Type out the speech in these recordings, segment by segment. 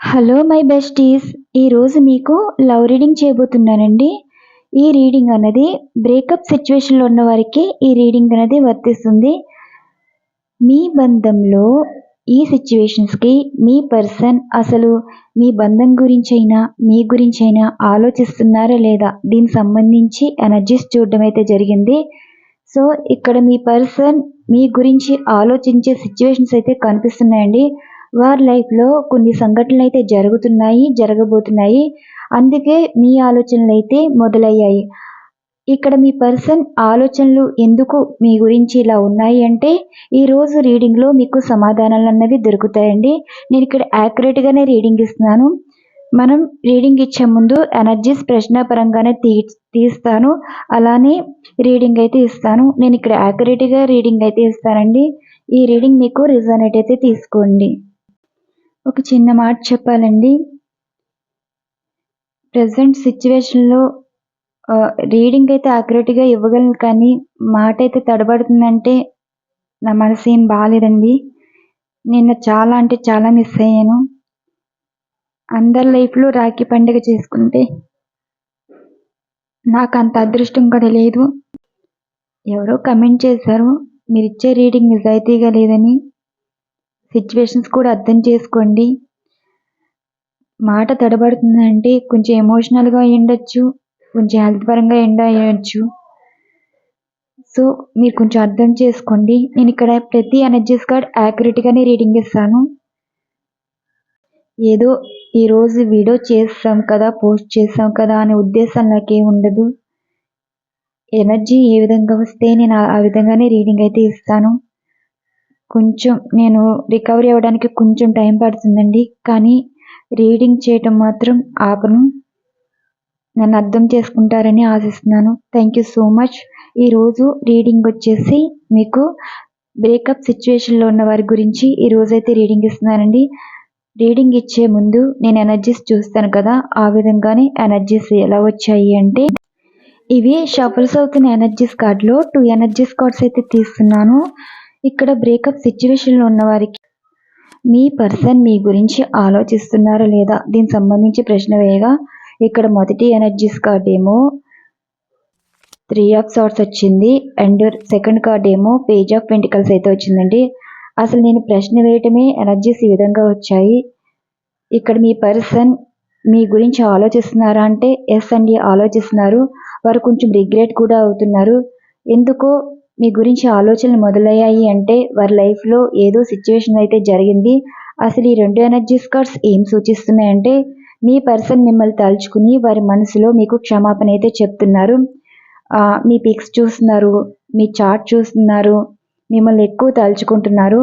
Hello my besties ఈరోజు మీకు love reading చేయబోతున్నానండి. ఈ రీడింగ్ అనేది బ్రేకప్ సిచ్యువేషన్లో ఉన్న వారికి ఈ రీడింగ్ అనేది వర్తిస్తుంది. మీ బంధంలో ఈ సిచ్యువేషన్స్కి మీ పర్సన్ అసలు మీ బంధం గురించైనా మీ గురించైనా ఆలోచిస్తున్నారా లేదా? దీనికి సంబంధించి ఎనర్జీస్ చూడడం అయితే జరిగింది. సో ఇక్కడ మీ పర్సన్ మీ గురించి ఆలోచించే సిచ్యువేషన్స్ అయితే కనిపిస్తున్నాయండి. వారి లైఫ్లో కొన్ని సంఘటనలు అయితే జరుగుతున్నాయి జరగబోతున్నాయి. అందుకే మీ ఆలోచనలు అయితే మొదలయ్యాయి. ఇక్కడ మీ పర్సన్ ఆలోచనలు ఎందుకు మీ గురించి ఇలా ఉన్నాయి అంటే ఈరోజు రీడింగ్లో మీకు సమాధానాలు అన్నవి దొరుకుతాయండి. నేను ఇక్కడ యాక్యురేట్గానే రీడింగ్ ఇస్తున్నాను. మనం రీడింగ్ ఇచ్చే ముందు ఎనర్జీస్ ప్రశ్నపరంగానే తీ తీస్తాను. అలానే రీడింగ్ అయితే ఇస్తాను. నేను ఇక్కడ యాక్యురేట్గా రీడింగ్ అయితే ఇస్తానండి. ఈ రీడింగ్ మీకు రిజనేట్ అయితే తీసుకోండి. ఒక చిన్న మాట చెప్పాలండి. ప్రజెంట్ సిచ్యువేషన్లో రీడింగ్ అయితే అక్యురేట్గా ఇవ్వగలను కానీ మాట అయితే తడబడుతుందంటే నా మనసు ఏం బాగాలేదండి నిన్న చాలా అంటే చాలా మిస్ అయ్యాను. అందరి లైఫ్లో రాఖీ పండుగ చేసుకుంటే నాకు అంత అదృష్టం కూడా లేదు. ఎవరో కమెంట్ చేశారు మీరు ఇచ్చే రీడింగ్ నిజాయితీగా లేదని సిచ్యువేషన్స్ కూడా అర్థం చేసుకోండి. మాట తడబడుతుందంటే కొంచెం ఎమోషనల్గా ఉండొచ్చు కొంచెం హెల్త్ పరంగా ఎండ్ అయ్యొచ్చు సో మీరు కొంచెం అర్థం చేసుకోండి. నేను ఇక్కడ ప్రతి ఎనర్జీస్ కార్డ్ యాక్యురేట్గానే రీడింగ్ ఇస్తాను ఏదో ఈరోజు వీడియో చేస్తాం కదా పోస్ట్ చేస్తాం కదా అనే ఉద్దేశం నాకేం ఉండదు. ఎనర్జీ ఏ విధంగా వస్తే నేను ఆ విధంగానే రీడింగ్ అయితే ఇస్తాను. కొంచెం నేను రికవరీ అవ్వడానికి కొంచెం టైం పడుతుందండి. కానీ రీడింగ్ చేయటం మాత్రం ఆపను. నన్ను అర్థం చేసుకుంటారని ఆశిస్తున్నాను. థ్యాంక్ యూ సో మచ్ ఈరోజు రీడింగ్ వచ్చేసి మీకు బ్రేకప్ సిచ్యువేషన్లో ఉన్న వారి గురించి ఈరోజైతే రీడింగ్ ఇస్తున్నానండి. రీడింగ్ ఇచ్చే ముందు నేను ఎనర్జీస్ చూస్తాను కదా. ఆ విధంగానే ఎనర్జీస్ ఎలా వచ్చాయి అంటే ఇవి షఫల్స్ అవుతున్న ఎనర్జీస్ కార్డ్లో టూ ఎనర్జీస్ కార్డ్స్ అయితే తీస్తున్నాను. ఇక్కడ బ్రేకప్ సిచ్యువేషన్లో ఉన్న వారికి మీ పర్సన్ మీ గురించి ఆలోచిస్తున్నారా లేదా? దీనికి సంబంధించి ప్రశ్న వేయగా ఇక్కడ మొదటి ఎనర్జీస్ కార్డ్ ఏమో త్రీ ఆఫ్ సార్ట్స్ వచ్చింది. అండ్ సెకండ్ కార్డ్ ఏమో పేజ్ ఆఫ్ పెంటికల్స్ అయితే వచ్చిందండి. అసలు నేను ప్రశ్న వేయటమే ఎనర్జీస్ ఈ విధంగా వచ్చాయి. ఇక్కడ మీ పర్సన్ మీ గురించి ఆలోచిస్తున్నారా అంటే ఎస్ అండి ఆలోచిస్తున్నారు. వారు కొంచెం రిగ్రెట్ కూడా అవుతున్నారు. ఎందుకో మీ గురించి ఆలోచనలు మొదలయ్యాయి అంటే వారి లైఫ్లో ఏదో సిచ్యువేషన్ అయితే జరిగింది. అసలు ఈ రెండు ఎనర్జీస్ కార్డ్స్ ఏం సూచిస్తున్నాయంటే మీ పర్సన్ మిమ్మల్ని తలుచుకుని వారి మనసులో మీకు క్షమాపణ అయితే చెప్తున్నారు. మీ పిక్స్ చూస్తున్నారు మీ చాట్ చూస్తున్నారు మిమ్మల్ని ఎక్కువ తలుచుకుంటున్నారు.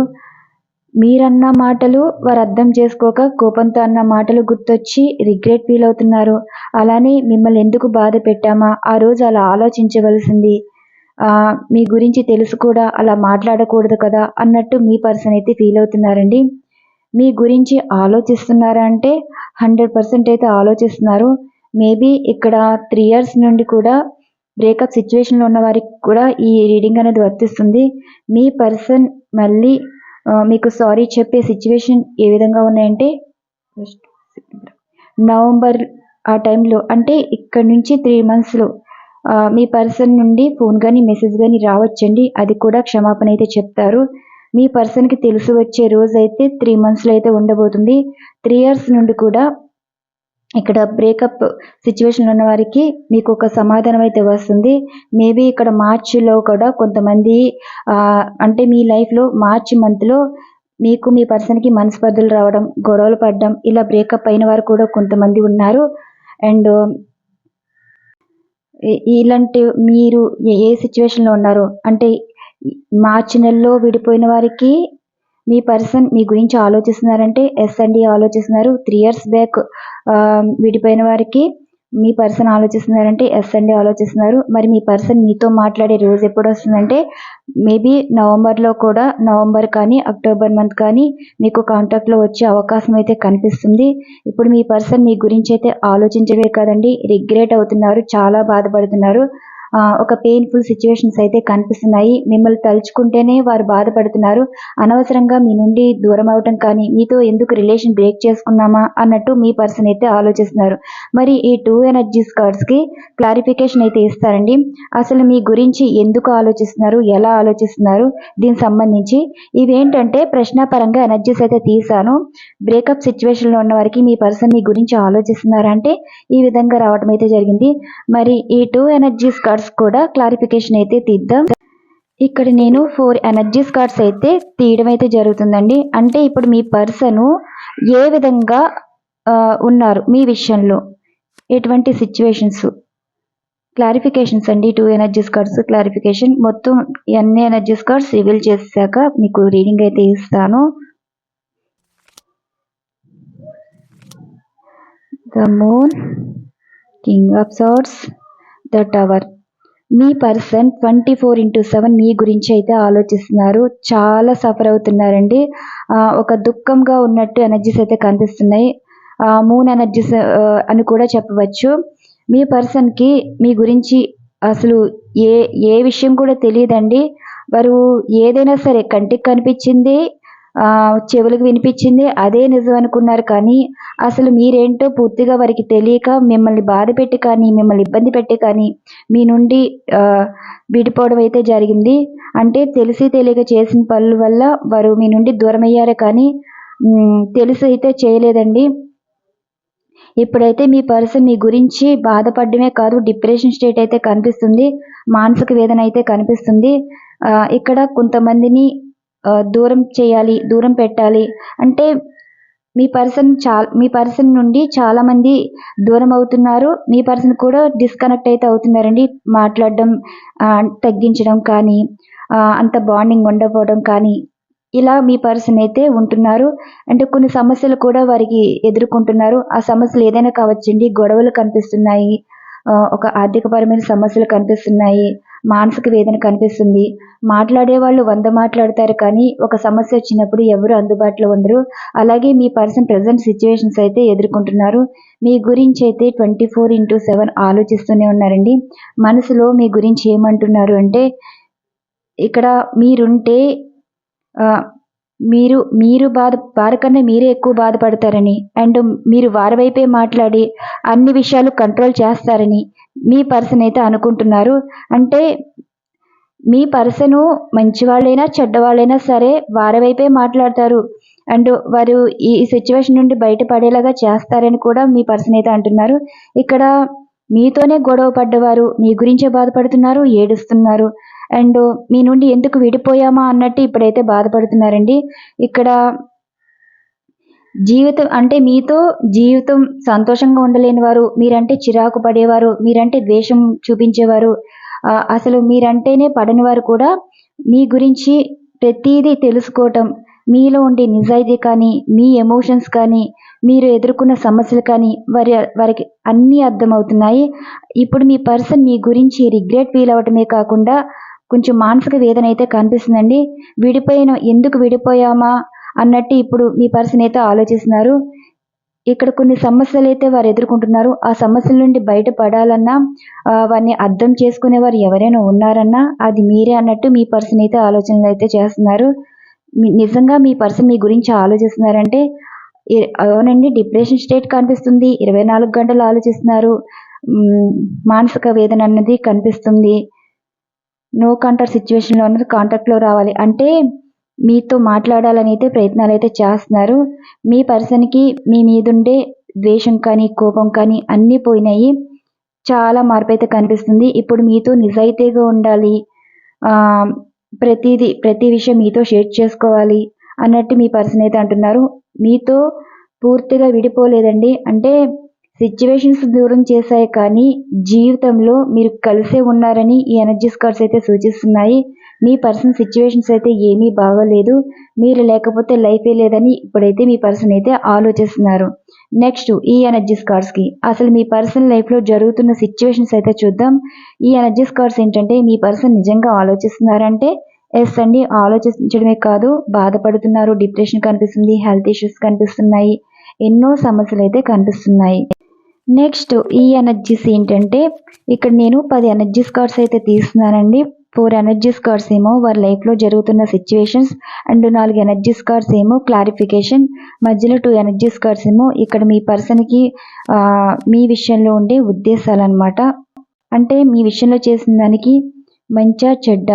మీరన్న మాటలు వారు అర్థం చేసుకోక కోపంతో అన్న మాటలు గుర్తొచ్చి రిగ్రెట్ ఫీల్ అవుతున్నారు. అలానే మిమ్మల్ని ఎందుకు బాధ పెట్టామా? ఆ రోజు అలా ఆలోచించవలసింది. మీ గురించి తెలుసు కూడా అలా మాట్లాడకూడదు కదా అన్నట్టు మీ పర్సన్ అయితే ఫీల్ అవుతున్నారండి. మీ గురించి ఆలోచిస్తున్నారా అంటే హండ్రెడ్ పర్సెంట్ అయితే ఆలోచిస్తున్నారు. మేబీ ఇక్కడ త్రీ ఇయర్స్ నుండి కూడా బ్రేకప్ సిచ్యువేషన్లో ఉన్న వారికి కూడా ఈ రీడింగ్ అనేది వర్తిస్తుంది. మీ పర్సన్ మళ్ళీ మీకు సారీ చెప్పే సిచ్యువేషన్ ఏ విధంగా ఉన్నాయంటే నవంబర్ ఆ టైంలో అంటే ఇక్కడ నుంచి త్రీ మంత్స్లో మీ పర్సన్ నుండి ఫోన్ కానీ మెసేజ్ కానీ రావచ్చండి. అది కూడా క్షమాపణ అయితే చెప్తారు. మీ పర్సన్కి తెలిసి వచ్చే రోజు అయితే త్రీ మంత్స్లో అయితే ఉండబోతుంది. త్రీ ఇయర్స్ నుండి కూడా ఇక్కడ బ్రేకప్ సిచ్యువేషన్లో ఉన్న వారికి మీకు ఒక సమాధానం అయితే వస్తుంది. మేబీ ఇక్కడ మార్చిలో కూడా కొంతమంది అంటే మీ లైఫ్లో మార్చి మంత్లో మీకు మీ పర్సన్కి మనస్పర్ధలు రావడం గొడవలు పడడం ఇలా బ్రేకప్ అయిన వారు కూడా కొంతమంది ఉన్నారు. అండ్ ఇలాంటి మీరు ఏ సిచ్యువేషన్లో ఉన్నారు? అంటే మార్చి నెలలో విడిపోయిన వారికి మీ పర్సన్ మీ గురించి ఆలోచిస్తున్నారంటే ఎస్ అండి ఆలోచిస్తున్నారు. త్రీ ఇయర్స్ బ్యాక్ విడిపోయిన వారికి మీ పర్సన్ ఆలోచిస్తున్నారంటే ఎస్ అండి ఆలోచిస్తున్నారు. మరి మీ పర్సన్ మీతో మాట్లాడే రోజు ఎప్పుడు వస్తుందంటే మేబీ నవంబర్లో కూడా నవంబర్ కానీ అక్టోబర్ మంత్ కానీ మీకు కాంటాక్ట్లో వచ్చే అవకాశం అయితే కనిపిస్తుంది. ఇప్పుడు మీ పర్సన్ మీ గురించి అయితే ఆలోచించడమే కదండి రిగ్రెట్ అవుతున్నారు చాలా బాధపడుతున్నారు. ఒక పెయిన్ఫుల్ సిచ్యువేషన్స్ అయితే కనిపిస్తున్నాయి. మిమ్మల్ని తలుచుకుంటేనే వారు బాధపడుతున్నారు. అనవసరంగా మీ నుండి దూరం అవటం కానీ మీతో ఎందుకు రిలేషన్ బ్రేక్ చేసుకున్నామా అన్నట్టు మీ పర్సన్ అయితే ఆలోచిస్తున్నారు. మరి ఈ టూ ఎనర్జీస్ కార్డ్స్కి క్లారిఫికేషన్ అయితే ఇస్తారండి. అసలు మీ గురించి ఎందుకు ఆలోచిస్తున్నారు? ఎలా ఆలోచిస్తున్నారు? దీనికి సంబంధించి ఇవేంటంటే ప్రశ్నాపరంగా ఎనర్జీస్ అయితే తీసాను. బ్రేకప్ సిచ్యువేషన్లో ఉన్న వారికి మీ పర్సన్ మీ గురించి ఆలోచిస్తున్నారంటే ఈ విధంగా రావడం అయితే జరిగింది. మరి ఈ టూ ఎనర్జీస్ కార్డ్స్ కూడా క్లారిఫికేషన్ అయితే తీద్దాం. ఇక్కడ నేను ఫోర్ ఎనర్జీస్ కార్డ్స్ అయితే తీయడం అయితే జరుగుతుందండి. అంటే ఇప్పుడు మీ పర్సను ఏ విధంగా ఉన్నారు మీ విషయంలో? ఎటువంటి సిచ్యువేషన్స్ క్లారిఫికేషన్స్ అండి. టూ ఎనర్జీస్ కార్డ్స్ క్లారిఫికేషన్ మొత్తం ఎన్ని ఎనర్జీస్ కార్డ్స్ రివీల్ చేశాక మీకు రీడింగ్ అయితే ఇస్తాను. The moon king of swords the tower me person twenty four into seven మీ గురించి అయితే ఆలోచిస్తున్నారు. చాలా సఫర్ అవుతున్నారండి. ఒక దుఃఖంగా ఉన్నట్టు ఎనర్జీస్ అయితే కనిపిస్తున్నాయి. మూన్ ఎనర్జీస్ అని కూడా చెప్పవచ్చు. మీ పర్సన్కి మీ గురించి అసలు ఏ ఏ విషయం కూడా తెలియదండి. వారు ఏదైనా సరే కంటికి కనిపించింది చెవులకు వినిపించింది. అదే నిజం అనుకున్నారు కానీ అసలు మీరేంటో పూర్తిగా వారికి తెలియక మిమ్మల్ని బాధ పెట్టి కానీ మిమ్మల్ని ఇబ్బంది పెట్టి కానీ మీ నుండి విడిపోవడం అయితే జరిగింది. అంటే తెలిసి తెలియక చేసిన పనుల వల్ల వారు మీ నుండి దూరం అయ్యారు కానీ తెలిసి అయితే చేయలేదండి. ఇప్పుడైతే మీ పర్సన్ మీ గురించి బాధపడమే కాదు డిప్రెషన్ స్టేట్ అయితే కనిపిస్తుంది మానసిక వేదన అయితే కనిపిస్తుంది. ఇక్కడ కొంతమందిని దూరం చేయాలి దూరం పెట్టాలి. అంటే మీ పర్సన్ చా మీ పర్సన్ నుండి చాలామంది దూరం అవుతున్నారు. మీ పర్సన్ కూడా డిస్కనెక్ట్ అయితే అవుతున్నారండి. మాట్లాడడం తగ్గించడం కానీ అంత బాండింగ్ ఉండకపోవడం కానీ ఇలా మీ పర్సన్ అయితే ఉంటున్నారు. అంటే కొన్ని సమస్యలు కూడా వారికి ఎదుర్కొంటున్నారు. ఆ సమస్యలు ఏదైనా కావచ్చండి. గొడవలు కనిపిస్తున్నాయి. ఒక ఆర్థికపరమైన సమస్యలు కనిపిస్తున్నాయి. మానసిక వేదన కనిపిస్తుంది. మాట్లాడే వాళ్ళు వంద మాట్లాడతారు కానీ ఒక సమస్య వచ్చినప్పుడు ఎవరు అందుబాటులో ఉండరు. అలాగే మీ పర్సన్ ప్రజెంట్ సిచ్యువేషన్స్ అయితే ఎదుర్కొంటున్నారు. మీ గురించి అయితే ట్వంటీ ఫోర్ ఇంటూ సెవెన్ ఆలోచిస్తూనే ఉన్నారండి. మనసులో మీ గురించి ఏమంటున్నారు అంటే ఇక్కడ మీరుంటే మీరు మీరు బాధ వారికన్నా మీరే ఎక్కువ బాధపడతారని అండ్ మీరు వారి వైపే మాట్లాడి అన్ని విషయాలు కంట్రోల్ చేస్తారని మీ పర్సన్ అయితే అనుకుంటున్నారు. అంటే మీ పర్సను మంచివాళ్ళైనా చెడ్డవాళ్ళైనా సరే వారి వైపే మాట్లాడతారు. అండ్ వారు ఈ సిచ్యువేషన్ నుండి బయటపడేలాగా చేస్తారని కూడా మీ పర్సన్ అయితే అంటున్నారు. ఇక్కడ మీతోనే గొడవ పడ్డవారు మీ గురించే బాధపడుతున్నారు ఏడుస్తున్నారు. అండ్ మీ నుండి ఎందుకు విడిపోయామా అన్నట్టు ఇప్పుడైతే బాధపడుతున్నారండి. ఇక్కడ జీవితం అంటే మీతో జీవితం సంతోషంగా ఉండలేని వారు మీరంటే చిరాకు పడేవారు మీరంటే ద్వేషం చూపించేవారు అసలు మీరంటేనే పడని వారు కూడా మీ గురించి ప్రతిదీ తెలుసుకోవటం మీలో ఉండే నిజాయితీ కానీ మీ ఎమోషన్స్ కానీ మీరు ఎదుర్కొన్న సమస్యలు కానీ వారి వారికి అన్నీ అర్థమవుతున్నాయి. ఇప్పుడు మీ పర్సన్ మీ గురించి రిగ్రెట్ ఫీల్ అవ్వటమే కాకుండా కొంచెం మానసిక వేదన అయితే కనిపిస్తుందండి. విడిపోయిన ఎందుకు విడిపోయామా? అన్నట్టు ఇప్పుడు మీ పర్సన్ అయితే ఆలోచిస్తున్నారు. ఇక్కడ కొన్ని సమస్యలు అయితే వారు ఎదుర్కొంటున్నారు. ఆ సమస్యల నుండి బయటపడాలన్నా వారిని అర్థం చేసుకునే వారు ఎవరైనా ఉన్నారన్నా అది మీరే అన్నట్టు మీ పర్సన్ అయితే ఆలోచనలు అయితే చేస్తున్నారు. నిజంగా మీ పర్సన్ మీ గురించి ఆలోచిస్తున్నారంటే అవునండి డిప్రెషన్ స్టేట్ కనిపిస్తుంది. ఇరవై నాలుగు గంటలు ఆలోచిస్తున్నారు. మానసిక వేదన అన్నది కనిపిస్తుంది. నో కాంటాక్ట్ సిచ్యువేషన్లో ఉన్నది కాంటాక్ట్లో రావాలి. అంటే మీతో మాట్లాడాలని అయితే ప్రయత్నాలు అయితే చేస్తున్నారు. మీ పర్సన్కి మీ మీదుండే ద్వేషం కానీ కోపం కానీ అన్నీ పోయినాయి. చాలా మార్పు అయితే కనిపిస్తుంది. ఇప్పుడు మీతో నిజాయితీగా ఉండాలి. ప్రతిది ప్రతిదీ ప్రతి విషయం మీతో షేర్ చేసుకోవాలి అన్నట్టు మీ పర్సన్ అయితే అంటున్నారు. మీతో పూర్తిగా విడిపోలేదండి. అంటే సిచ్యువేషన్స్ దూరం చేశాయి కానీ జీవితంలో మీరు కలిసే ఉన్నారని ఈ ఎనర్జీస్ కార్డ్స్ అయితే సూచిస్తున్నాయి. మీ పర్సన్ సిచ్యువేషన్స్ అయితే ఏమీ బాగోలేదు. మీరు లేకపోతే లైఫే లేదని ఇప్పుడైతే మీ పర్సన్ అయితే ఆలోచిస్తున్నారు. నెక్స్ట్ ఈ ఎనర్జీస్ కార్డ్స్కి అసలు మీ పర్సన్ లైఫ్లో జరుగుతున్న సిచ్యువేషన్స్ అయితే చూద్దాం. ఈ ఎనర్జీస్ కార్డ్స్ ఏంటంటే మీ పర్సన్ నిజంగా ఆలోచిస్తున్నారంటే ఎస్ అండి ఆలోచించడమే కాదు బాధపడుతున్నారు డిప్రెషన్ కనిపిస్తుంది హెల్త్ ఇష్యూస్ కనిపిస్తున్నాయి ఎన్నో సమస్యలు అయితే కనిపిస్తున్నాయి. నెక్స్ట్ ఈ ఎనర్జీస్ ఏంటంటే ఇక్కడ నేను పది ఎనర్జీస్ కార్డ్స్ అయితే తీస్తున్నానండి. ఫోర్ ఎనర్జీస్ కార్డ్స్ ఏమో వారి లైఫ్లో జరుగుతున్న సిచ్యువేషన్స్ అండ్ నాలుగు ఎనర్జీస్ కార్డ్స్ ఏమో క్లారిఫికేషన్ మధ్యలో టూ ఎనర్జీస్ కార్డ్స్ ఏమో ఇక్కడ మీ పర్సన్కి మీ విషయంలో ఉండే ఉద్దేశాలు అనమాట అంటే మీ విషయంలో చేసిన దానికి మంచా చెడ్డ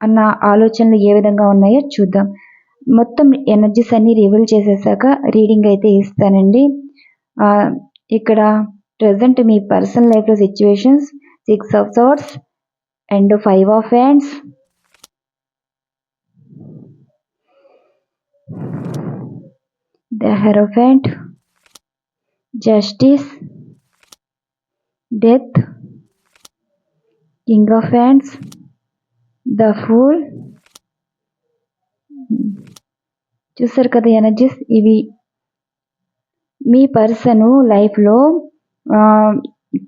అన్న ఆలోచనలు ఏ విధంగా ఉన్నాయో చూద్దాం. మొత్తం ఎనర్జీస్ అన్ని రివీల్ చేసేసాక రీడింగ్ అయితే ఇస్తానండి. ఇక్కడ ప్రజెంట్ మీ పర్సనల్ లైఫ్లో situations six of swords and five of hands the hierophant justice death king of hands the fool చూసారు కదా ఎనర్జీస్ ఇవి మీ పర్సన్ లైఫ్లో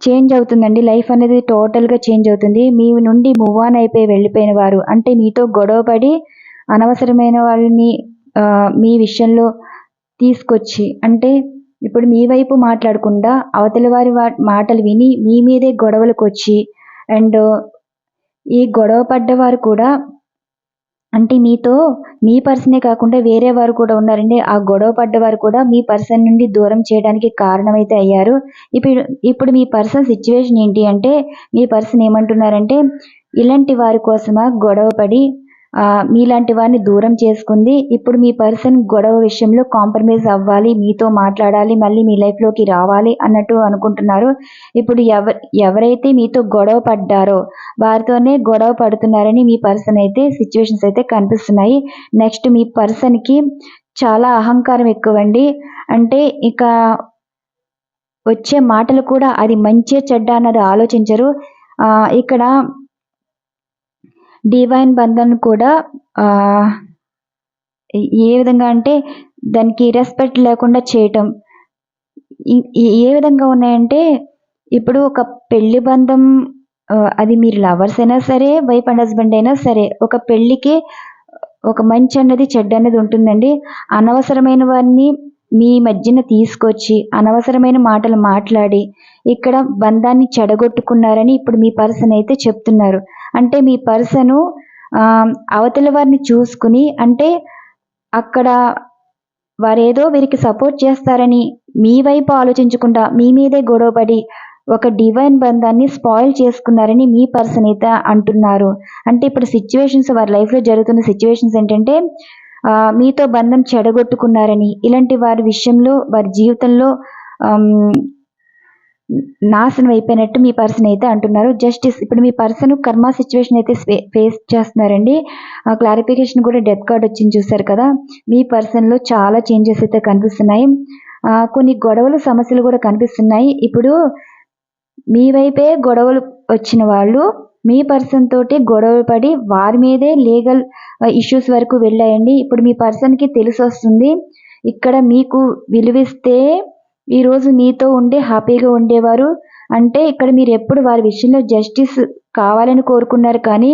చేంజ్ అవుతుందండి. లైఫ్ అనేది టోటల్గా చేంజ్ అవుతుంది. మీ నుండి మూవ్ ఆన్ అయిపోయి వెళ్ళిపోయిన వారు. అంటే మీతో గొడవపడి అనవసరమైన వాళ్ళని మీ విషయంలో తీసుకొచ్చి అంటే ఇప్పుడు మీ వైపు మాట్లాడకుండా అవతల వారి వా- మాటలు విని మీ మీదే గొడవలకు వచ్చి అండ్ ఈ గొడవ పడ్డవారు కూడా అంటే మీతో మీ పర్సనే కాకుండా వేరే వారు కూడా ఉన్నారండి. ఆ గొడవ పడ్డవారు కూడా మీ పర్సన్ నుండి దూరం చేయడానికి కారణమైతే అయ్యారు. ఇప్పుడు ఇప్పుడు మీ పర్సన్ సిచ్యువేషన్ ఏంటి అంటే మీ పర్సన్ ఏమంటున్నారంటే ఇలాంటి వారి కోసమా గొడవ పడి మీలాంటి వారిని దూరం చేసుకుంది. ఇప్పుడు మీ పర్సన్ గొడవ విషయంలో కాంప్రమైజ్ అవ్వాలి మీతో మాట్లాడాలి మళ్ళీ మీ లైఫ్లోకి రావాలి అన్నట్టు అనుకుంటున్నారు. ఇప్పుడు ఎవ ఎవరైతే మీతో గొడవ పడ్డారో వారితోనే గొడవ పడుతున్నారని మీ పర్సన్ అయితే సిచ్యువేషన్స్ అయితే కనిపిస్తున్నాయి. నెక్స్ట్ మీ పర్సన్కి చాలా అహంకారం ఎక్కువండి. అంటే ఇక వచ్చే మాటలు కూడా అది మంచి చెడ్డ అన్నది ఆలోచించరు. ఇక్కడ డివైన్ బంధన్ కూడా ఏ విధంగా అంటే దానికి రెస్పెక్ట్ లేకుండా చేయటం. ఏ విధంగా ఉన్నాయంటే ఇప్పుడు ఒక పెళ్ళి బంధం అది మీరు లవర్స్ అయినా సరే వైఫ్ అండ్ హస్బెండ్ అయినా సరే ఒక పెళ్ళికి ఒక మంచి అన్నది చెడ్డ అనేది ఉంటుందండి. అనవసరమైన వారిని మీ మధ్యన తీసుకొచ్చి అనవసరమైన మాటలు మాట్లాడి ఇక్కడ బంధాన్ని చెడగొట్టుకున్నారని ఇప్పుడు మీ పర్సన్ అయితే చెప్తున్నారు. అంటే మీ పర్సను అవతల వారిని చూసుకుని అంటే అక్కడ వారేదో వీరికి సపోర్ట్ చేస్తారని మీ వైపు ఆలోచించకుండా మీ మీదే గొడవపడి ఒక డివైన్ బంధాన్ని స్పాయిల్ చేసుకున్నారని మీ పర్సన్ అయితే అంటున్నారు. అంటే ఇప్పుడు సిచ్యువేషన్స్ వారి లైఫ్లో జరుగుతున్న సిచ్యువేషన్స్ ఏంటంటే మీతో బంధం చెడగొట్టుకున్నారని ఇలాంటి వారి విషయంలో వారి జీవితంలో నాశనం అయిపోయినట్టు మీ పర్సన్ అయితే అంటున్నారు. జస్టిస్ ఇప్పుడు మీ పర్సన్ కర్మ సిచ్యువేషన్ అయితే ఫేస్ చేస్తున్నారండి. ఆ క్లారిఫికేషన్ కూడా డెత్ కార్డ్ వచ్చింది చూసారు కదా. మీ పర్సన్లో చాలా చేంజెస్ అయితే కనిపిస్తున్నాయి. కొన్ని గొడవలు సమస్యలు కూడా కనిపిస్తున్నాయి. ఇప్పుడు మీ వైపే గొడవలు వచ్చిన వాళ్ళు మీ పర్సన్ తోటి గొడవ పడి వారి మీదే లీగల్ ఇష్యూస్ వరకు వెళ్ళాయండి. ఇప్పుడు మీ పర్సన్కి తెలిసి వస్తుంది ఇక్కడ మీకు విలువిస్తే ఈరోజు మీతో ఉండే హ్యాపీగా ఉండేవారు. అంటే ఇక్కడ మీరు ఎప్పుడు వారి విషయంలో జస్టిస్ కావాలని కోరుకున్నారు కానీ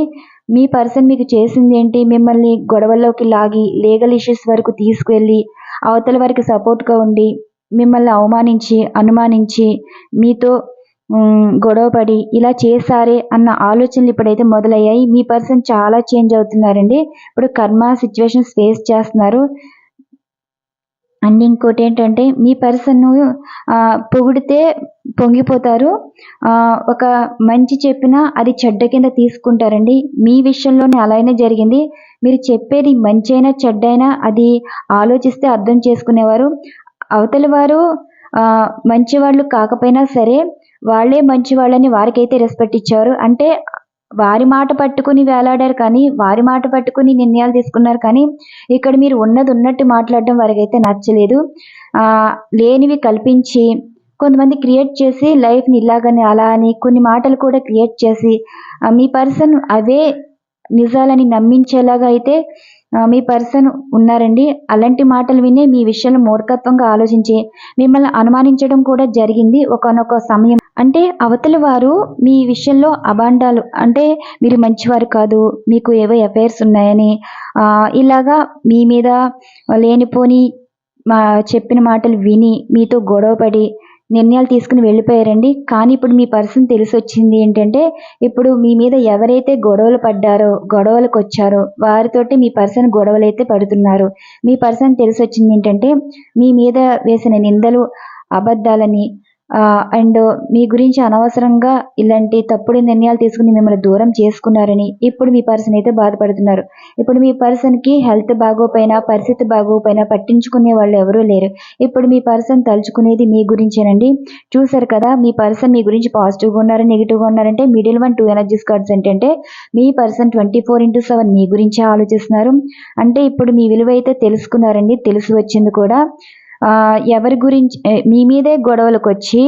మీ పర్సన్ మీకు చేసింది ఏంటి? మిమ్మల్ని గొడవల్లోకి లాగి లీగల్ ఇష్యూస్ వరకు తీసుకువెళ్ళి అవతల వారికి సపోర్ట్గా ఉండి మిమ్మల్ని అవమానించి అనుమానించి మీతో గొడవపడి ఇలా చేశారే అన్న ఆలోచనలు ఇప్పుడైతే మొదలయ్యాయి. మీ పర్సన్ చాలా చేంజ్ అవుతున్నారండి. ఇప్పుడు కర్మ సిచ్యువేషన్స్ ఫేస్ చేస్తున్నారు. అండ్ ఇంకోటి ఏంటంటే మీ పర్సన్ పొగిడితే పొంగిపోతారు. ఒక మంచి చెప్పినా అది చెడ్డ కింద తీసుకుంటారండి. మీ విషయంలోనే అలానే జరిగింది. మీరు చెప్పేది మంచి అయినా చెడ్డైనా అది ఆలోచిస్తే అర్థం చేసుకునేవారు. అవతల వారు మంచి మంచివాళ్ళు కాకపోయినా సరే వాళ్ళే మంచి వాళ్ళని వారికైతే రెస్పెక్ట్ ఇచ్చారు అంటే వారి మాట పట్టుకుని వేలాడారు కానీ వారి మాట పట్టుకుని నిర్ణయాలు తీసుకున్నారు కానీ ఇక్కడ మీరు ఉన్నది ఉన్నట్టు మాట్లాడడం వారికైతే నచ్చలేదు. లేనివి కల్పించి కొంతమంది క్రియేట్ చేసి లైఫ్ని ఇలాగని అలా అని కొన్ని మాటలు కూడా క్రియేట్ చేసి మీ పర్సన్ అవే నిజాలని నమ్మించేలాగా అయితే మీ పర్సన్ ఉన్నారండి. అలాంటి మాటలు వినే మీ విషయంలో మూర్ఖత్వంగా ఆలోచించి మిమ్మల్ని అనుమానించడం కూడా జరిగింది. ఒకనొక సమయం అంటే అవతల వారు మీ విషయంలో అబాండాలు అంటే మీరు మంచివారు కాదు మీకు ఏవో అఫైర్స్ ఉన్నాయని ఇలాగా మీ మీద లేనిపోని మా చెప్పిన మాటలు విని మీతో గొడవపడి నిర్ణయాలు తీసుకుని వెళ్ళిపోయారండి. కానీ ఇప్పుడు మీ పర్సన్ తెలిసి వచ్చింది ఏంటంటే ఇప్పుడు మీ మీద ఎవరైతే గొడవలు పడ్డారో గొడవలకు వచ్చారో వారితోటి మీ పర్సన్ గొడవలు అయితే పడుతున్నారు. మీ పర్సన్ తెలిసి వచ్చింది ఏంటంటే మీ మీద వేసిన నిందలు అబద్ధాలని అండ్ మీ గురించి అనవసరంగా ఇలాంటి తప్పుడు నిర్ణయాలు తీసుకుని మిమ్మల్ని దూరం చేసుకున్నారని ఇప్పుడు మీ పర్సన్ అయితే బాధపడుతున్నారు. ఇప్పుడు మీ పర్సన్కి హెల్త్ బాగోపోయినా పరిస్థితి బాగోపోయినా పట్టించుకునే వాళ్ళు ఎవరూ లేరు. ఇప్పుడు మీ పర్సన్ తలుచుకునేది మీ గురించేనండి. చూసారు కదా మీ పర్సన్ మీ గురించి పాజిటివ్గా ఉన్నారు నెగిటివ్గా ఉన్నారంటే middle one two energies cards ఏంటంటే మీ person twenty four into seven మీ గురించే ఆలోచిస్తున్నారు. అంటే ఇప్పుడు మీ విలువ అయితే తెలుసుకున్నారండి తెలిసి వచ్చింది కూడా. ఎవరి గురించి మీ మీదే గొడవలకు వచ్చి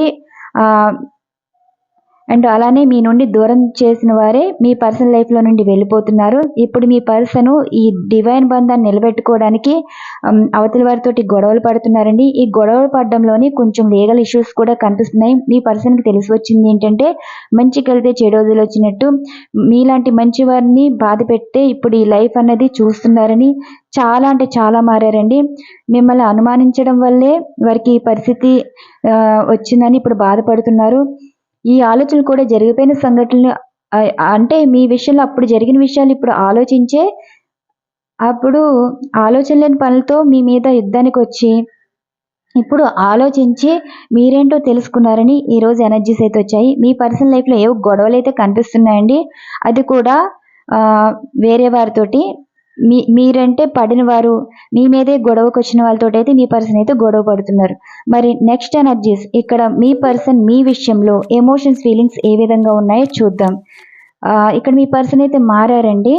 అండ్ అలానే మీ నుండి దూరం చేసిన వారే మీ పర్సనల్ లైఫ్లో నుండి వెళ్ళిపోతున్నారు. ఇప్పుడు మీ పర్సన్ ఈ డివైన్ బంధాన్ని నిలబెట్టుకోవడానికి అవతల వారితోటి గొడవలు పడుతున్నారండి. ఈ గొడవలు పడడంలోని కొంచెం లీగల్ ఇష్యూస్ కూడా కనిపిస్తున్నాయి. మీ పర్సన్కి తెలిసి వచ్చింది ఏంటంటే మంచి కలితే చెడు వదిలి వచ్చినట్టు మీలాంటి మంచి వారిని బాధ పెడితే ఇప్పుడు ఈ లైఫ్ అన్నది చూస్తున్నారని చాలా అంటే చాలా మారారండి. మిమ్మల్ని అనుమానించడం వల్లే వారికి ఈ పరిస్థితి వచ్చిందని ఇప్పుడు బాధపడుతున్నారు. ఈ ఆలోచనలు కూడా జరిగిపోయిన సంఘటనలు అంటే మీ విషయంలో అప్పుడు జరిగిన విషయాలు ఇప్పుడు ఆలోచించే అప్పుడు ఆలోచన లేని పనులతో మీ మీద యుద్ధానికి వచ్చి ఇప్పుడు ఆలోచించి మీరేంటో తెలుసుకున్నారని ఈరోజు ఎనర్జీస్ అయితే వచ్చాయి. మీ పర్సనల్ లైఫ్లో ఏవో గొడవలు అయితే కనిపిస్తున్నాయండి అది కూడా వేరే వారితోటి మీ మీరంటే పడిన వారు మీ మీదే గొడవకు వచ్చిన వాళ్ళతో అయితే మీ పర్సన్ అయితే గొడవ పడుతున్నారు. మరి నెక్స్ట్ ఎనర్జీస్ ఇక్కడ మీ పర్సన్ మీ విషయంలో ఎమోషన్స్ ఫీలింగ్స్ ఏ విధంగా ఉన్నాయో చూద్దాం. ఇక్కడ మీ పర్సన్ అయితే మారారండి.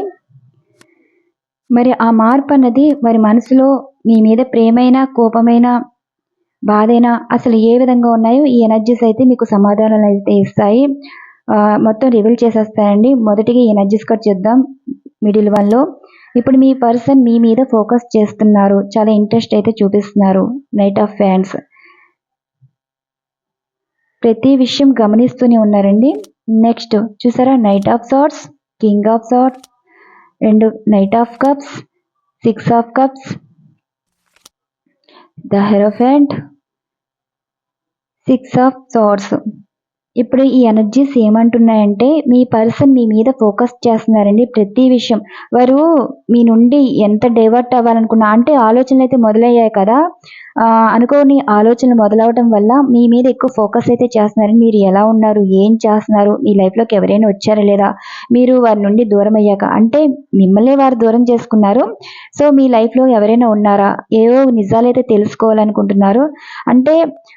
మరి ఆ మార్పు అన్నది మరి మనసులో మీ మీద ప్రేమైనా కోపమైన బాధైనా అసలు ఏ విధంగా ఉన్నాయో ఈ ఎనర్జీస్ అయితే మీకు సమాధానాలు అయితే ఇస్తాయి. మొత్తం రివీల్ చేసేస్తాయండి. మొదటిగా ఈ ఎనర్జీస్ కట్ చేద్దాం. మిడిల్ వన్లో ఇప్పుడు మీ పర్సన్ మీ మీద ఫోకస్ చేస్తున్నారు. చాలా ఇంట్రెస్ట్ అయితే చూపిస్తున్నారు. నైట్ ఆఫ్ ఫ్యాన్స్ ప్రతి విషయం గమనిస్తూనే ఉన్నారండి. నెక్స్ట్ చూసారా? Knight of swords king of swords రెండు knight of cups six of cups the hierophant six of swords ఇప్పుడు ఈ ఎనర్జీస్ ఏమంటున్నాయంటే మీ పర్సన్ మీ మీద ఫోకస్ చేస్తున్నారండి ప్రతి విషయం. వారు మీ నుండి ఎంత డైవర్ట్ అవ్వాలనుకున్నా అంటే ఆలోచనలు అయితే మొదలయ్యాయి కదా. అనుకోని ఆలోచనలు మొదలవటం వల్ల మీ మీద ఎక్కువ ఫోకస్ అయితే చేస్తున్నారు. మీరు ఎలా ఉన్నారు? ఏం చేస్తున్నారు? మీ లైఫ్లోకి ఎవరైనా వచ్చారా లేదా? మీరు వారి నుండి దూరం అయ్యాక అంటే మిమ్మల్ని వారు దూరం చేసుకున్నారు. సో మీ లైఫ్లో ఎవరైనా ఉన్నారా? ఏవో నిజాలు అయితే తెలుసుకోవాలనుకుంటున్నారు. అంటే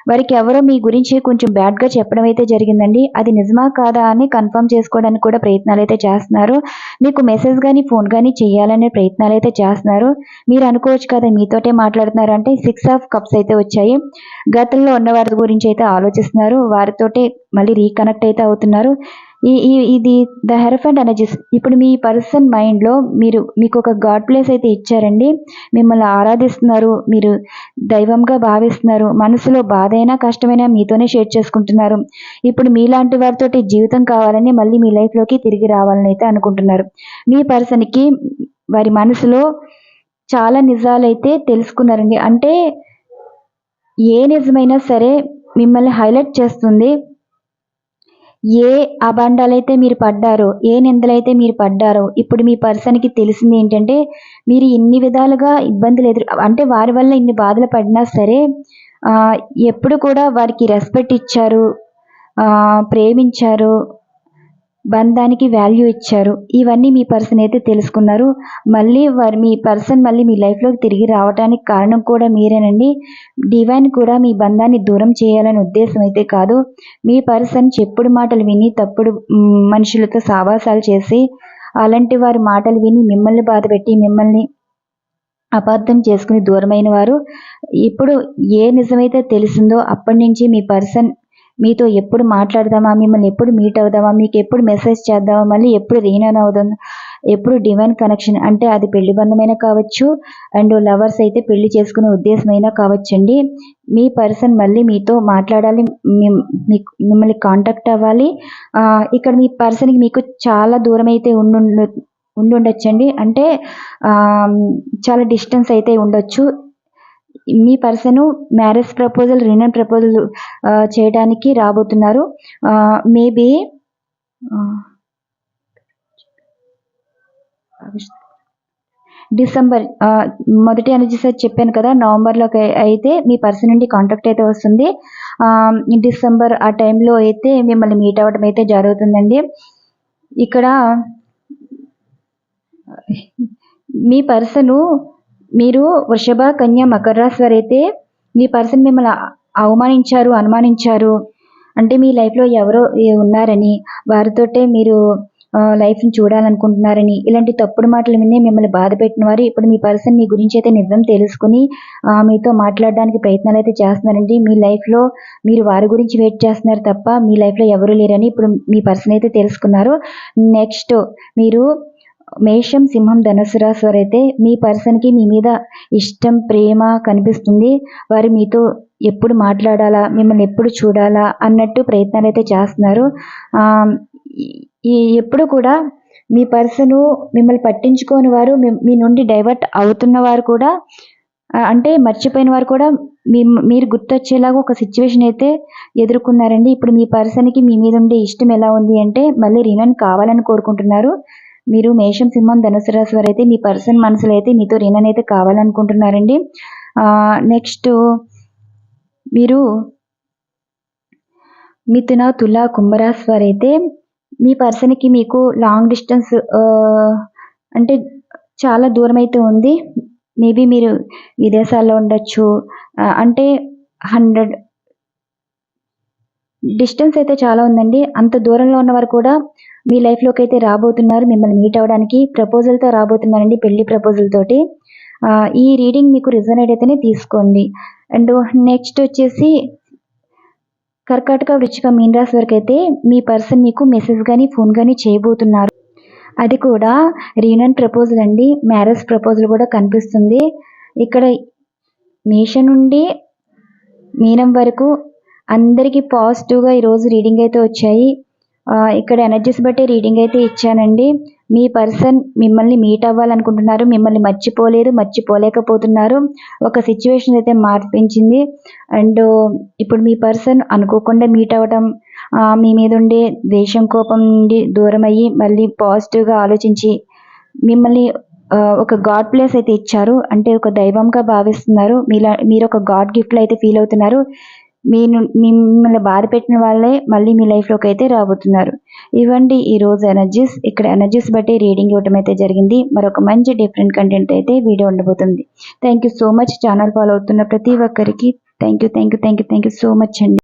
వారికి ఎవరో మీ గురించి కొంచెం బ్యాడ్గా చెప్పడం అయితే జరిగిందండి. అది నిజమా కాదా అని కన్ఫర్మ్ చేసుకోవడానికి కూడా ప్రయత్నాలు అయితే చేస్తున్నారు. మీకు మెసేజ్ కానీ ఫోన్ కానీ చేయాలనే ప్రయత్నాలు అయితే చేస్తున్నారు. మీరు అనుకోవచ్చు కదా మీతోటే మాట్లాడుతున్నారు అంటే సిక్స్ ఆఫ్ కప్స్ అయితే వచ్చాయి. గతంలో ఉన్న వారి గురించి అయితే ఆలోచిస్తున్నారు. వారితోటే మళ్ళీ రీకనెక్ట్ అయితే అవుతున్నారు. ఈ ఇది ద హెరఫెంట్ ఎనర్జీస్ ఇప్పుడు మీ పర్సన్ మైండ్లో మీరు మీకు ఒక గాడ్ ప్లేస్ అయితే ఇచ్చారండి. మిమ్మల్ని ఆరాధిస్తున్నారు. మీరు దైవంగా భావిస్తున్నారు. మనసులో బాధ అయినా కష్టమైనా మీతోనే షేర్ చేసుకుంటున్నారు. ఇప్పుడు మీలాంటి వారితోటి జీవితం కావాలని మళ్ళీ మీ లైఫ్లోకి తిరిగి రావాలని అయితే అనుకుంటున్నారు. మీ పర్సన్కి వారి మనసులో చాలా నిజాలైతే తెలుసుకున్నారండి. అంటే ఏ నిజమైనా సరే మిమ్మల్ని హైలైట్ చేస్తుంది. ఏ అబండాలైతే మీరు పడ్డారో ఏ నిందలైతే మీరు పడ్డారో ఇప్పుడు మీ పర్సన్కి తెలిసింది ఏంటంటే మీరు ఇన్ని విధాలుగా ఇబ్బందులు ఎదురు అంటే వారి వల్ల ఇన్ని బాధలు పడినా సరే ఎప్పుడు కూడా వారికి రెస్పెక్ట్ ఇచ్చారు ప్రేమించారు బంధానికి వాల్యూ ఇచ్చారు. ఇవన్నీ మీ పర్సన్ అయితే తెలుసుకున్నారు. మళ్ళీ వారు మీ పర్సన్ మళ్ళీ మీ లైఫ్లోకి తిరిగి రావడానికి కారణం కూడా మీరేనండి. డివైన్ కూడా మీ బంధాన్ని దూరం చేయాలనే ఉద్దేశం అయితే కాదు. మీ పర్సన్ చెప్పుడు మాటలు విని తప్పుడు మనుషులతో సావాసాలు చేసి అలాంటి వారి మాటలు విని మిమ్మల్ని బాధపెట్టి మిమ్మల్ని అపార్థం చేసుకుని దూరమైన వారు. ఇప్పుడు ఏ నిజమైతే తెలిసిందో అప్పటి నుంచి మీ పర్సన్ మీతో ఎప్పుడు మాట్లాడదామా? మిమ్మల్ని ఎప్పుడు మీట్ అవుదామా? మీకు ఎప్పుడు మెసేజ్ చేద్దామా? మళ్ళీ ఎప్పుడు రీనన్ అవుదాం? ఎప్పుడు డివైన్ కనెక్షన్ అంటే అది పెళ్ళి బంధమైనా కావచ్చు అండ్ లవర్స్ అయితే పెళ్ళి చేసుకునే ఉద్దేశమైనా కావచ్చండి. మీ పర్సన్ మళ్ళీ మీతో మాట్లాడాలి మిమ్మల్ని కాంటాక్ట్ అవ్వాలి. ఇక్కడ మీ పర్సన్కి మీకు చాలా దూరం అయితే ఉండు ఉండుండొచ్చండి. అంటే చాలా డిస్టెన్స్ అయితే ఉండొచ్చు. మీ పర్సన్ మ్యారేజ్ ప్రపోజల్ రినన్ ప్రపోజల్ చేయడానికి రాబోతున్నారు. మేబీ డిసెంబర్ మొదటి ఎనర్జీ సార్ చెప్పాను కదా నవంబర్లోకి అయితే మీ పర్సన్ నుండి కాంటాక్ట్ అయితే వస్తుంది. డిసెంబర్ ఆ టైంలో అయితే మిమ్మల్ని మీట్ అవ్వడం అయితే జరుగుతుందండి. ఇక్కడ మీ పర్సను మీరు వృషభ కన్య మకర రాశి అయితే మీ పర్సన్ మిమ్మల్ని అవమానించారు అనుమానించారు. అంటే మీ లైఫ్లో ఎవరో ఉన్నారని వారితోటే మీరు లైఫ్ని చూడాలనుకుంటున్నారని ఇలాంటి తప్పుడు మాటలు విని మిమ్మల్ని బాధ పెట్టిన వారు ఇప్పుడు మీ పర్సన్ మీ గురించి అయితే నిజం తెలుసుకుని మీతో మాట్లాడడానికి ప్రయత్నాలు అయితే చేస్తున్నారండి. మీ లైఫ్లో మీరు వారి గురించి వెయిట్ చేస్తున్నారు తప్ప మీ లైఫ్లో ఎవరు లేరని ఇప్పుడు మీ పర్సన్ అయితే తెలుసుకున్నారు. నెక్స్ట్ మీరు మేషం సింహం ధనుసు రాశి వారైతే మీ పర్సన్కి మీ మీద ఇష్టం ప్రేమ కనిపిస్తుంది. వారు మీతో ఎప్పుడు మాట్లాడాలా మిమ్మల్ని ఎప్పుడు చూడాలా అన్నట్టు ప్రయత్నాలు అయితే చేస్తున్నారు. ఈ- ఎప్పుడు కూడా మీ పర్సను మిమ్మల్ని పట్టించుకోని వారు మీ- నుండి డైవర్ట్ అవుతున్న వారు కూడా అంటే మర్చిపోయిన వారు కూడా మీ మీరు గుర్తొచ్చేలాగా ఒక సిచ్యువేషన్ అయితే ఎదుర్కొన్నారండి. ఇప్పుడు మీ పర్సన్కి మీ మీద ఉండే ఇష్టం ఎలా ఉంది అంటే మళ్ళీ రినన్ కావాలని కోరుకుంటున్నారు. మీరు మేషం సింహం ధనుసు రాశి అయితే మీ పర్సన్ మనసులో అయితే మీతో రినన్ అయితే కావాలనుకుంటున్నారండి నెక్స్ట్ మీరు మిథున తుల కుంభరాశి వారు అయితే మీ పర్సన్కి మీకు లాంగ్ డిస్టెన్స్ అంటే చాలా దూరం అయితే ఉంది. మేబీ మీరు విదేశాల్లో ఉండొచ్చు. అంటే హండ్రెడ్ డిస్టెన్స్ అయితే చాలా ఉందండి. అంత దూరంలో ఉన్నవారు కూడా మీ లైఫ్లోకి అయితే రాబోతున్నారు మిమ్మల్ని మీట్ అవ్వడానికి ప్రపోజల్తో రాబోతున్నారండి పెళ్ళి ప్రపోజల్ తోటి. ఈ రీడింగ్ మీకు రిజనేట్ అయితేనే తీసుకోండి. అండ్ నెక్స్ట్ వచ్చేసి కర్కాటక వృచ్చిక మీన రాశి వరకు అయితే మీ పర్సన్ మీకు మెసేజ్ కానీ ఫోన్ కానీ చేయబోతున్నారు. అది కూడా రీనన్ ప్రపోజల్ అండి. మ్యారేజ్ ప్రపోజల్ కూడా కనిపిస్తుంది. ఇక్కడ మేష నుండి మీనం వరకు అందరికీ పాజిటివ్గా ఈరోజు రీడింగ్ అయితే వచ్చాయి. ఇక్కడ ఎనర్జీస్ బట్టి రీడింగ్ అయితే ఇచ్చానండి. మీ పర్సన్ మిమ్మల్ని మీట్ అవ్వాలనుకుంటున్నారు మిమ్మల్ని మర్చిపోలేదు మర్చిపోలేకపోతున్నారు. ఒక సిచ్యువేషన్ అయితే మార్పించింది. అండ్ ఇప్పుడు మీ పర్సన్ అనుకోకుండా మీట్ అవ్వడం మీ మీద ఉండే ద్వేషం కోపం నుండి దూరం అయ్యి మళ్ళీ పాజిటివ్గా ఆలోచించి మిమ్మల్ని ఒక గాడ్ ప్లేస్ అయితే ఇచ్చారు. అంటే ఒక దైవంగా భావిస్తున్నారు. మీలా మీరు ఒక గాడ్ గిఫ్ట్లో అయితే ఫీల్ అవుతున్నారు. మీ మిమ్మల్ని బాధ పెట్టిన వాళ్ళే మళ్ళీ మీ లైఫ్లోకి అయితే రాబోతున్నారు. ఇవ్వండి ఈ రోజు ఎనర్జీస్ ఇక్కడ ఎనర్జీస్ బట్టి రీడింగ్ ఇవ్వడం అయితే జరిగింది. మరొక మంచి డిఫరెంట్ కంటెంట్ అయితే వీడియో ఉండబోతుంది. Thank you so much channel follow అవుతున్న ప్రతి ఒక్కరికి thank you thank you thank you thank you so much అండి.